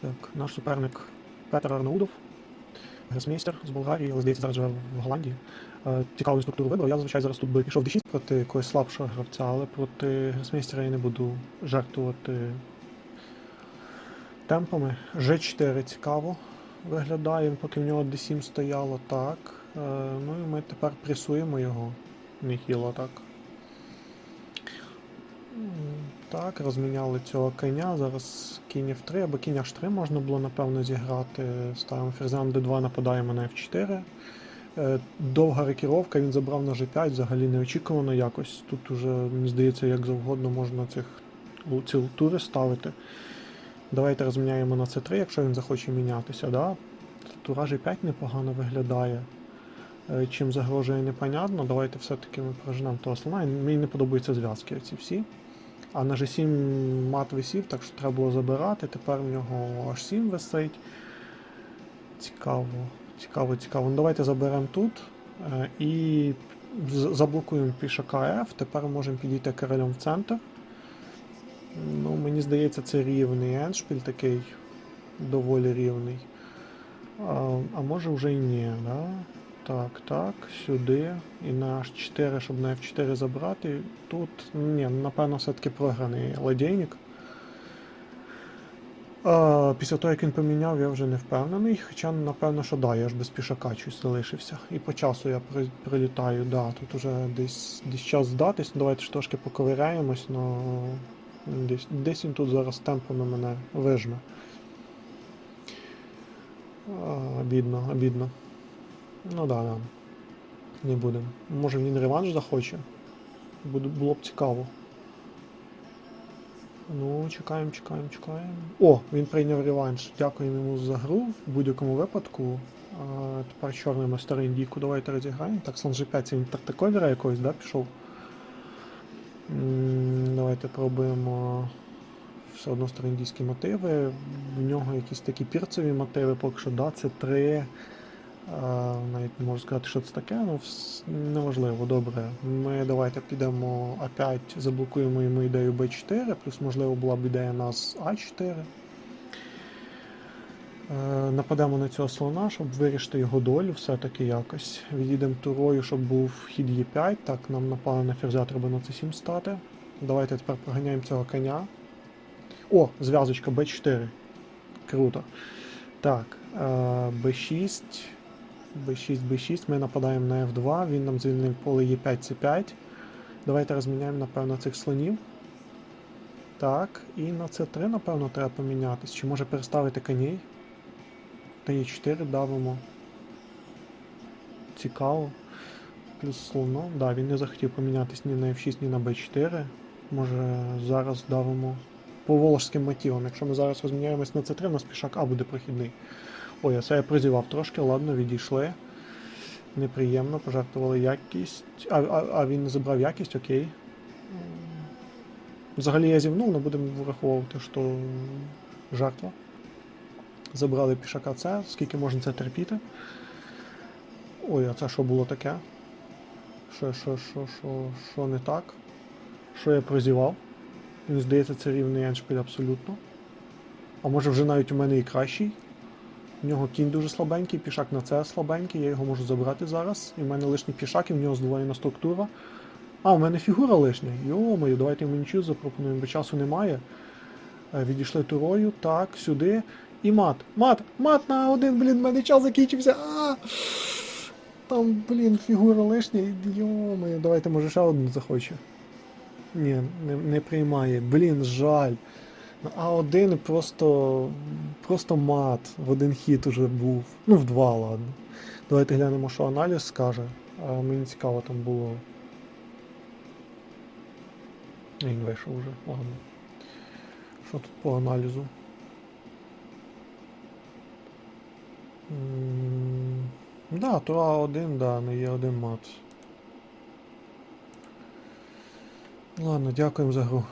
Так, наш суперник Петр Арнаудов, гросмейстер з Болгарії, але здається, зараз живе в Голландії. Е, Цікаву структуру вибрав. Я зазвичай зараз тут би пішов d6 проти якогось слабшого гравця, але проти гросмейстера я не буду жертвувати темпами. G4 цікаво виглядає, поки в нього D7 стояло так. Е, Ну і ми тепер пресуємо його. Нехіло так. М, Так, розміняли цього коня. Зараз кінь F3 або кінь H3 можна було, напевно, зіграти. Ставимо ферзем D2, нападаємо на F4. Е, Довга рекіровка, він забрав на G5, взагалі неочікувано якось. Тут уже, мені здається, як завгодно можна цих ці тури ставити. Давайте розміняємо на C3, якщо він захоче мінятися. Да? Тура G5 непогано виглядає. Е, Чим загрожує непонятно. Давайте все-таки ми проженемо того слона. Мені не подобаються зв'язки ці всі. А на G7 мат висів, так що треба було забирати. Тепер в нього H7 висить. Цікаво, цікаво, цікаво. Ну, давайте заберемо тут е, і заблокуємо пішака F. Тепер можемо підійти королем в центр. Ну, мені здається, це рівний еншпіль такий доволі рівний. А, а може вже і ні, да? Так, так, сюди. І на H4, щоб на F4 забрати. Тут, ні, напевно, все-таки програний ладейник. А, після того, як він поміняв, я вже не впевнений. Хоча, напевно, що да, я ж без пішака щось залишився. І по часу я при- прилітаю, да, тут уже десь, десь час здатись. Давайте ж трошки поковиряємось, но десь, десь він тут зараз темпами мене вижме. А, обідно, обідно. Ну да, да. Не будемо. Може він реванш захоче. Буде, було б цікаво. Ну, чекаємо, чекаємо, чекаємо. О, він прийняв реванш. Дякуємо йому за гру. В будь-якому випадку. А, тепер чорним старий індійку давайте розіграємо. Так, слон G5 це він тактиковіра якогось, да, пішов. Давайте пробуємо все одно староіндійські мотиви. В нього якісь такі пірцеві мотиви, поки що, да, це 3. Навіть не можу сказати, що це таке, ну вс- неважливо, добре. Ми давайте підемо опять заблокуємо йому ідею B4, плюс, можливо, була б ідея нас А4. Е, нападемо на цього слона, щоб вирішити його долю все-таки якось. Відійдемо турою, щоб був хід Е5. Так, нам напали на ферзя, треба на C7 стати. Давайте тепер проганяємо цього коня. О, зв'язочка B4. Круто. Так, е, B6. B6, B6, ми нападаємо на F2, він нам звільнив поле Е5, C5. Давайте розміняємо, напевно, цих слонів. Так, і на C3, напевно, треба помінятись. Чи може переставити коней? Та Е4 давимо. Цікаво. Плюс слоном. Да, він не захотів помінятись ні на F6, ні на B4. Може зараз давимо по волжським мотивам. Якщо ми зараз розміняємось на C3, у нас пішак А буде прохідний. Ой, це я прозівав трошки, ладно, відійшли. Неприємно, пожертвували якість. А, а, а він не забрав якість, окей. Взагалі я зівнув, але будемо враховувати, що жертва. Забрали пішака С, скільки можна це терпіти. Ой, а це що було таке? Що, що, що, що, що не так? Що я прозівав? Мені здається, це рівний еншпіль абсолютно. А може вже навіть у мене і кращий. У нього кінь дуже слабенький, пішак на це слабенький, я його можу забрати зараз. І в мене лишній пішак, і в нього здвоєна структура. А, у мене фігура лишня. Йо-моє, давайте йому нічого запропонуємо, бо часу немає. Е, Відійшли турою, так, сюди. І мат. Мат! Мат на один, блін, в мене час закінчився. А! Там, блін, фігура лишня. Йо-моє, давайте, може, ще одну захоче. Ні, не, не приймає. Блін, жаль. Ну, А1 просто. Просто мат. В один хід уже був. Ну, в два, ладно. Давайте глянемо, що аналіз скаже. А мені цікаво там було. Він вийшов вже, ладно. Що тут по аналізу? М, Да, то А1, да, не є один мат. Ладно, дякуємо за гру.